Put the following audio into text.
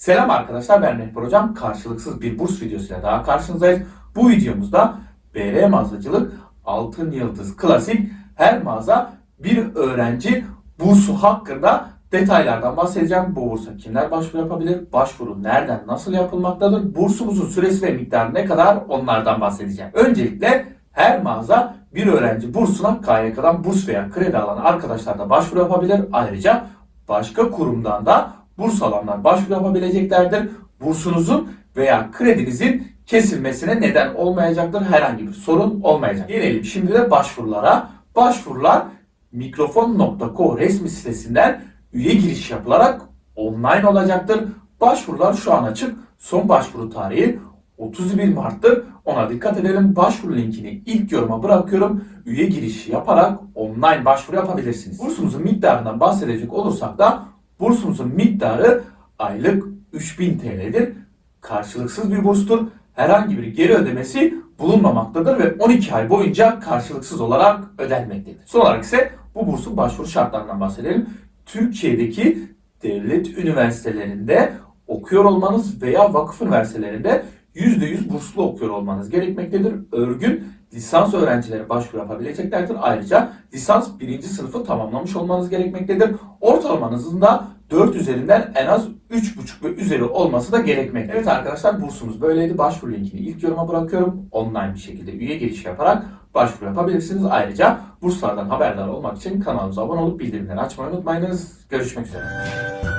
Selam arkadaşlar ben Rehber Hocam. Karşılıksız bir burs videosuyla daha karşınızdayız. Bu videomuzda BR mağazacılık Altın Yıldız Klasik her mağaza bir öğrenci bursu hakkında detaylardan bahsedeceğim. Bu bursa kimler başvuru yapabilir? Başvuru nereden, nasıl yapılmaktadır? Bursumuzun süresi ve miktarı ne kadar? Onlardan bahsedeceğim. Öncelikle her mağaza bir öğrenci bursuna KYK'dan burs veya kredi alan arkadaşlar da başvuru yapabilir. Ayrıca başka kurumdan da burs alanlar başvuru yapabileceklerdir. Bursunuzun veya kredinizin kesilmesine neden olmayacaktır. Herhangi bir sorun olmayacak. Gelelim şimdi de başvurulara. Başvurular mikrofon.co resmi sitesinden üye giriş yapılarak online olacaktır. Başvurular şu an açık. Son başvuru tarihi 31 Mart'tır. Ona dikkat edelim. Başvuru linkini ilk yoruma bırakıyorum. Üye girişi yaparak online başvuru yapabilirsiniz. Bursumuzun miktarından bahsedecek olursak da bursumuzun miktarı aylık 3000 TL'dir. Karşılıksız bir burstur. Herhangi bir geri ödemesi bulunmamaktadır ve 12 ay boyunca karşılıksız olarak ödenmektedir. Son olarak ise bu bursun başvuru şartlarından bahsedelim. Türkiye'deki devlet üniversitelerinde okuyor olmanız veya vakıf üniversitelerinde %100 burslu okuyor olmanız gerekmektedir. Örgün lisans öğrencileri başvuru yapabileceklerdir. Ayrıca lisans birinci sınıfı tamamlamış olmanız gerekmektedir. Ortalamanızın da 4 üzerinden en az 3,5 ve üzeri olması da gerekmektedir. Evet arkadaşlar bursumuz böyleydi. Başvuru linkini ilk yoruma bırakıyorum. Online bir şekilde üye giriş yaparak başvuru yapabilirsiniz. Ayrıca burslardan haberdar olmak için kanalımıza abone olup bildirimleri açmayı unutmayınız. Görüşmek üzere.